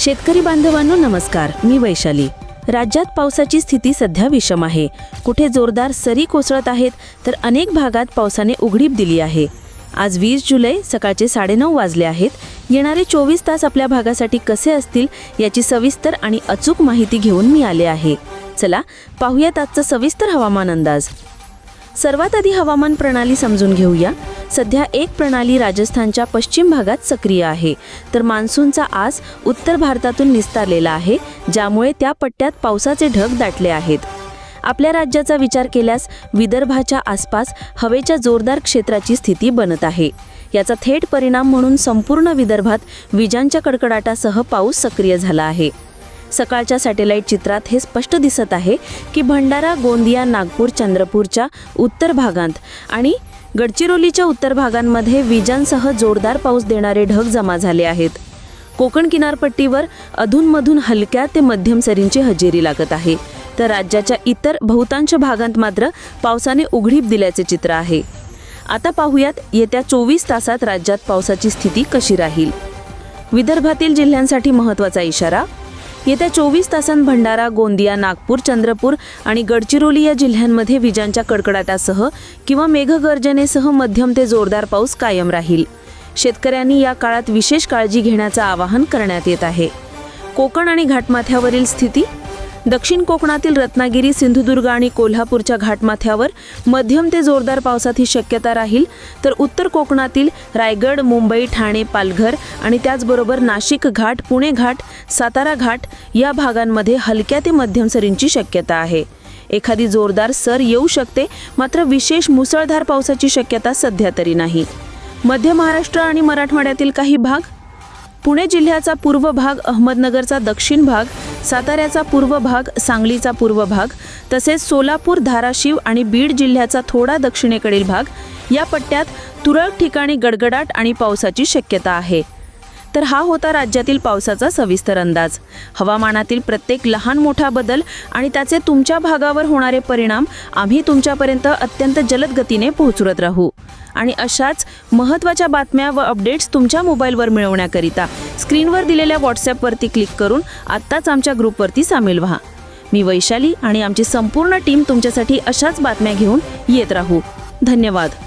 शेतकरी बांधवांनो नमस्कार. मी वैशाली. राज्यात पावसाची स्थिती सध्या विषम आहे. कुठे जोरदार सरी कोसळत आहेत तर अनेक भागात पावसाने उघडीप दिली आहे. आज वीस जुलै सकाळचे साडेनऊ वाजले आहेत. येणारे चोवीस तास आपल्या भागासाठी कसे असतील याची सविस्तर आणि अचूक माहिती घेऊन मी आले आहे. चला पाहूयात आजचा सविस्तर हवामान अंदाज. सर्वात आधी हवामान प्रणाली समजून घेऊया. सध्या एक प्रणाली राजस्थानच्या पश्चिम भागात सक्रिय आहे. तर मान्सूनचा आस उत्तर भारतातून निस्तारलेला आहे ज्यामुळे त्या पट्ट्यात पावसाचे ढग दाटले आहेत. आपल्या राज्याचा विचार केल्यास विदर्भाच्या आसपास हवेच्या जोरदार क्षेत्राची स्थिती बनत आहे. याचा थेट परिणाम म्हणून संपूर्ण विदर्भात विजांच्या कडकडाटासह पाऊस सक्रिय झाला आहे. सकाळच्या सॅटेलाईट चित्रात हे स्पष्ट दिसत आहे की भंडारा गोंदिया नागपूर चंद्रपूरच्या उत्तर भागांत आणि गडचिरोलीच्या उत्तर भागांमध्ये विजांसह जोरदार पाऊस देणारे ढग जमा झाले आहेत. कोकण किनारपट्टीवर अधूनमधून हलक्या ते मध्यम सरींची हजेरी लागत आहे. तर राज्याच्या इतर बहुतांश भागांत मात्र पावसाने उघडीप दिल्याचे चित्र आहे. आता पाहूयात येत्या चोवीस तासात राज्यात पावसाची स्थिती कशी राहील. विदर्भातील जिल्ह्यांसाठी महत्त्वाचा इशारा येत्या चोवीस तासांत भंडारा गोंदिया नागपूर चंद्रपूर आणि गडचिरोली या जिल्ह्यांमध्ये विजांच्या कडकडाटासह किंवा मेघगर्जनेसह मध्यम ते जोरदार पाऊस कायम राहील. शेतकऱ्यांनी या काळात विशेष काळजी घेण्याचं आवाहन करण्यात येत आहे. कोकण आणि घाटमाथ्यावरील स्थिती? दक्षिण कोकणातील रत्नागिरी सिंधुदुर्ग आणि कोल्हापूरच्या घाटमाथ्यावर मध्यम ते जोरदार पावसाची शक्यता राहील तर उत्तर कोकणातील रायगड मुंबई ठाणे पालघर आणि त्याचबरोबर नाशिक घाट पुणे घाट सातारा घाट या भागांमध्ये हलक्या ते मध्यम सरींची शक्यता आहे. एखादी जोरदार सर येऊ शकते मात्र विशेष मुसळधार पावसाची शक्यता सध्या तरी नाही. मध्य महाराष्ट्र आणि मराठवाड्यातील काही भाग? पुणे जिल्ह्याचा पूर्व भाग अहमदनगरचा दक्षिण भाग साताऱ्याचा पूर्व भाग सांगलीचा पूर्व भाग तसेच सोलापूर धाराशिव आणि बीड जिल्ह्याचा थोडा दक्षिणेकडील भाग या पट्ट्यात तुरळक ठिकाणी गडगडाट आणि पावसाची शक्यता आहे. तर हा होता राज्यातील पावसाचा सविस्तर अंदाज. हवामानातील प्रत्येक लहान मोठा बदल आणि त्याचे तुमच्या भागावर होणारे परिणाम आम्ही तुमच्यापर्यंत अत्यंत जलद गतीने पोहोचवत राहू. आणि अशाच महत्त्वाच्या बातम्या व अपडेट्स तुमच्या मोबाईलवर मिळवण्याकरिता स्क्रीनवर दिलेल्या व्हॉट्सॲपवरती क्लिक करून आत्ताच आमच्या ग्रुपवरती सामील व्हा. मी वैशाली आणि आमची संपूर्ण टीम तुमच्यासाठी अशाच बातम्या घेऊन येत राहू. धन्यवाद.